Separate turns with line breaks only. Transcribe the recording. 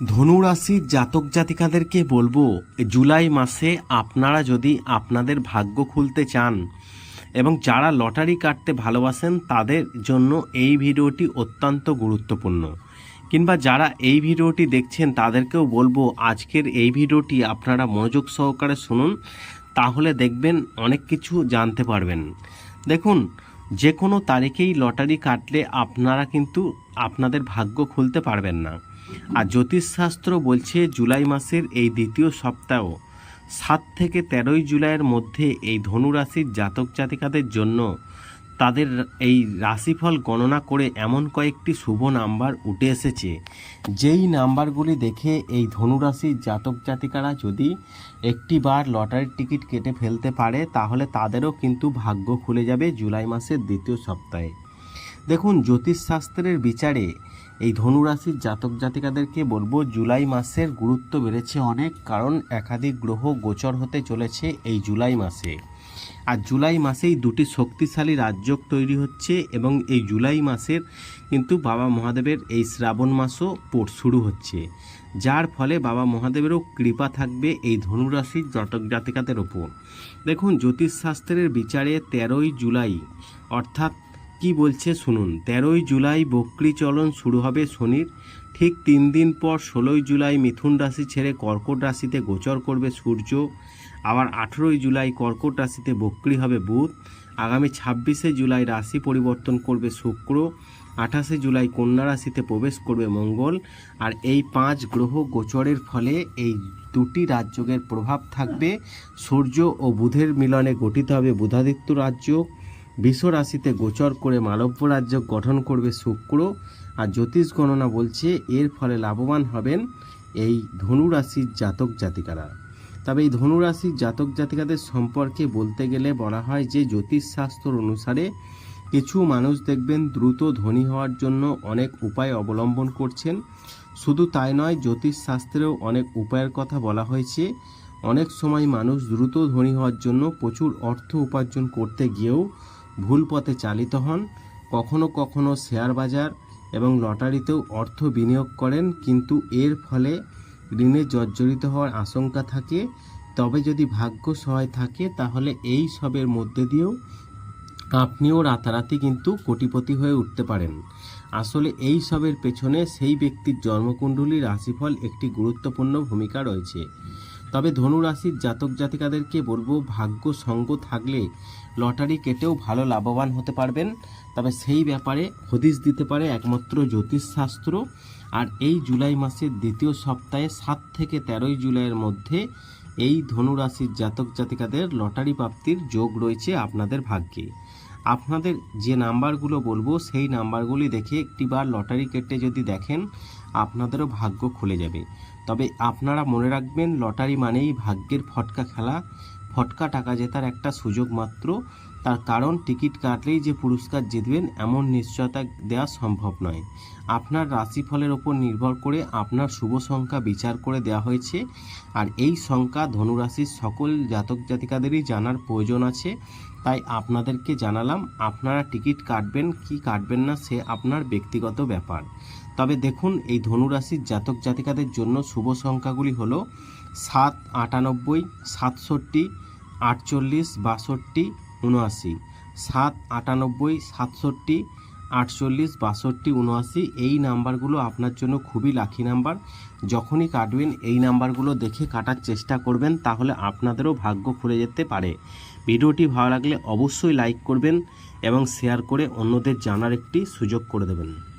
ধনুরাশির জাতক জাতিকাদেরকে বলব, জুলাই মাসে আপনারা যদি আপনাদের ভাগ্য খুলতে চান এবং যারা লটারি কাটতে ভালোবাসেন, তাদের জন্য এই ভিডিওটি অত্যন্ত গুরুত্বপূর্ণ। কিংবা যারা এই ভিডিওটি দেখছেন, তাদেরকেও বলব, আজকের এই ভিডিওটি আপনারা মনোযোগ সহকারে শুনুন, তাহলে দেখবেন অনেক কিছু জানতে পারবেন। দেখুন যে কোনো তারিখেই লটারি কাটলে আপনারা কিন্তু আপনাদের ভাগ্য খুলতে পারবেন না। আর জ্যোতিষশাস্ত্র বলছে জুলাই মাসের এই দ্বিতীয় সপ্তাহ, সাত থেকে তেরোই জুলাইয়ের মধ্যে এই ধনুরাশির জাতক জাতিকাদের জন্য তাদের এই রাশিফল গণনা করে এমন কয়েকটি শুভ নাম্বার উঠে এসেছে। যেই নাম্বারগুলি দেখে এই ধনুরাশির জাতক জাতিকারা যদি একটি বার লটারির টিকিট কেটে ফেলতে পারে, তাহলে তাদেরও কিন্তু ভাগ্য খুলে যাবে জুলাই মাসের দ্বিতীয় সপ্তাহে। দেখুন, জ্যোতিষশাস্ত্রের বিচারে এই ধনুরাশির জাতক জাতিকাদেরকে বলব, জুলাই মাসের গুরুত্ব বেড়েছে অনেক, কারণ একাধিক গ্রহ গোচর হতে চলেছে এই জুলাই মাসে। আর জুলাই মাসেই দুটি শক্তিশালী রাজ্য তৈরি হচ্ছে এবং এই জুলাই মাসের কিন্তু বাবা মহাদেবের এই শ্রাবণ মাসও পড় শুরু হচ্ছে। যার ফলে বাবা মহাদেবেরও কৃপা থাকবে এই ধনুরাশির জাতক জাতিকাদের ওপর। দেখুন, জ্যোতিষশাস্ত্রের বিচারে তেরোই জুলাই, অর্থাৎ কি বলছে শুনুন, তেরোই জুলাই বক্রি চলন শুরু হবে শনির। ঠিক তিন দিন পর ষোলোই জুলাই মিথুন রাশি ছেড়ে কর্কট রাশিতে গোচর করবে সূর্য। আবার আঠেরোই জুলাই কর্কট রাশিতে বক্রি হবে বুধ। আগামী ছাব্বিশে জুলাই রাশি পরিবর্তন করবে শুক্র। আঠাশে জুলাই কন্যা রাশিতে প্রবেশ করবে মঙ্গল। আর এই পাঁচ গ্রহ গোচরের ফলে এই দুটি রাজযোগের প্রভাব থাকবে। সূর্য ও বুধের মিলনে গঠিত হবে বুধাদিত্য রাজ্য বিশ্ব রাশিতে গোচর করে মালব্য রাজ্য গঠন করবে শুক্র আর জ্যোতিষ গণনা বলছে এর ফলে লাভবান হবেন এই ধনু রাশির জাতক জাতিকারা। তবে এই ধনু রাশির জাতক জাতিকাদের সম্পর্কে বলতে গেলে বলা হয় যে জ্যোতিষশাস্ত্র অনুসারে কিছু মানুষ দেখবেন দ্রুত ধনী হওয়ার জন্য অনেক উপায় অবলম্বন করছেন। শুধু তাই নয় জ্যোতিষশাস্ত্রেও অনেক উপায়ের কথা বলা হয়েছে। অনেক সময় মানুষ দ্রুত ধনী হওয়ার জন্য প্রচুর অর্থ উপার্জন করতে গিয়েও ভুল পথে চালিত হন, কখনো কখনো শেয়ার বাজার এবং লটারিতেও অর্থ বিনিয়োগ করেন, কিন্তু এর ফলে ঋণে জর্জরিত হওয়ার আশঙ্কা থাকে। তবে যদি ভাগ্য সহায় থাকে, তাহলে এই সবের মধ্যে দিয়েও আপনিও রাতারাতি কিন্তু কোটিপতি হয়ে উঠতে পারেন। আসলে এই সবের পেছনে সেই ব্যক্তির জন্মকুণ্ডলী রাশিফল একটি গুরুত্বপূর্ণ ভূমিকা রয়েছে। তবে ধনুরাশির জাতক জাতিকাদেরকে বলব, ভাগ্য সঙ্গ থাকলে লটারি কেটেও ভালো লাভবান হতে পারবেন। তবে সেই ব্যাপারে হদিশ দিতে পারে একমাত্র জ্যোতিষশাস্ত্র। আর এই জুলাই মাসের দ্বিতীয় সপ্তাহে সাত থেকে তেরোই জুলাইয়ের মধ্যে এই ধনুরাশির জাতক জাতিকাদের লটারি প্রাপ্তির যোগ রয়েছে আপনাদের ভাগ্যে। আপনাদের যে নাম্বারগুলো বলব, সেই নাম্বারগুলি দেখে একটিবার লটারি কেটে যদি দেখেন, আপনাদেরও ভাগ্য খুলে যাবে। তবে আপনারা মনে রাখবেন, লটারি মানেই ভাগ্যের ফটকা খেলা। ফটকা টাকা জেতার একটা সুযোগ মাত্র। তার কারণ, টিকিট কাটলেই যে পুরস্কার জিতবেন, এমন নিশ্চয়তা দেওয়া সম্ভব নয়। আপনার রাশিফলের ওপর নির্ভর করে আপনার শুভ সংখ্যা বিচার করে দেওয়া হয়েছে। আর এই সংখ্যা ধনুরাশির সকল জাতক জাতিকাদেরই জানার প্রয়োজন আছে। তাই আপনাদেরকে জানালাম, আপনারা টিকিট কাটবেন, কি কাটবেন না সে আপনার ব্যক্তিগত ব্যাপার। তবে দেখুন, এই ধনুরাশির জাতক জাতিকাদের জন্য শুভ সংখ্যাগুলি হলো সাত, আটানব্বই, সাতষট্টি, আটচল্লিশ, বাষট্টি, উনআশি। সাত, আটানব্বই, সাতষট্টি আটচল্লিশ, বাষট্টি, উনআশি, এই নাম্বারগুলো আপনার জন্য খুবই লাখি নাম্বার যখনই কাটবেন, এই নাম্বারগুলো দেখে কাটার চেষ্টা করবেন, তাহলে আপনাদেরও ভাগ্য খুলে যেতে পারে। ভিডিওটি ভালো লাগলে অবশ্যই লাইক করবেন এবং শেয়ার করে অন্যদের জানার একটি সুযোগ করে দেবেন।